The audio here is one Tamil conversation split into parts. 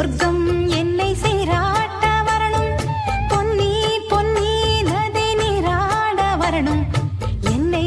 சொர்க்கம் என்னை சீராட்ட வரணும். பொன்னி பொன்னி நதி நீராட வரணும். என்னை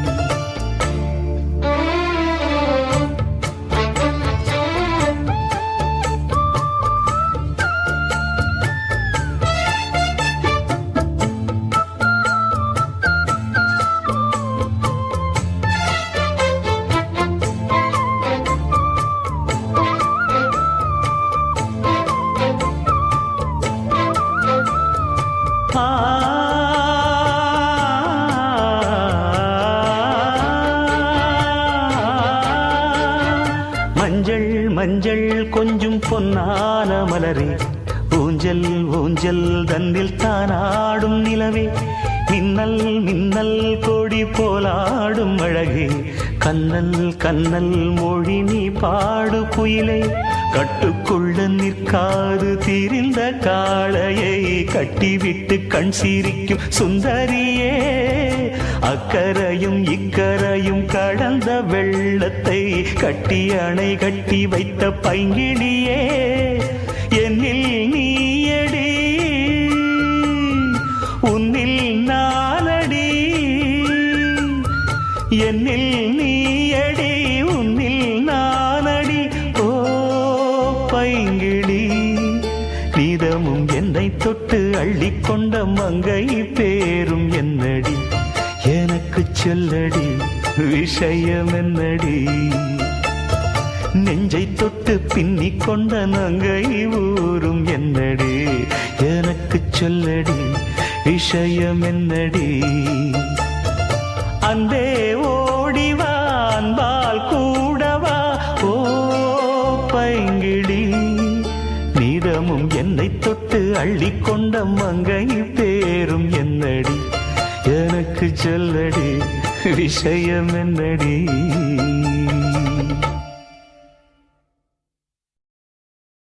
மஞ்சள் மஞ்சள் கொஞ்சம் பொன்னான மலரே. ஊஞ்சல் ஊஞ்சல் தன்னில் தானாடும் நிலவே. மின்னல் மின்னல் கோடி போலாடும் அழகே. கண்ணல் கண்ணல் மொழி நீ பாடு குயிலே. கட்டுக்குள்ள நிற்காது தீரிந்த காளையை கட்டிவிட்டு கண் சிரிக்கும் சுந்தரியே. அக்கரையும் இக்கரையும் கடந்த வெள்ளத்தை கட்டி அணை கட்டி வைத்த பைங்கிளியே என்னில் நீயடி உன்னில் நானடி. என்னில் நீயடி உன்னில் நானடி. ஓ பைங்கிடி நீதமும் என்னை தொட்டு அள்ளிக்கொண்ட மங்கை பேரும் என்னடி. எனக்கு சொல்லடி விஷயம் என்னடி நெஞ்சை தொட்டு பின்னிக் கொண்ட நங்கை ஊரும் என்னடி? எனக்கு சொல்லடி விஷயம் என்னடி அந்தே ஓடிவா அன்பால் கூடவா ஓ பைங்கிடி நீதமும் என்னை தொட்டு அள்ளிக்கொண்ட மங்கை பேரும் என்னடி? எனக்கு சொல்லடி விஷயம் என்னடி?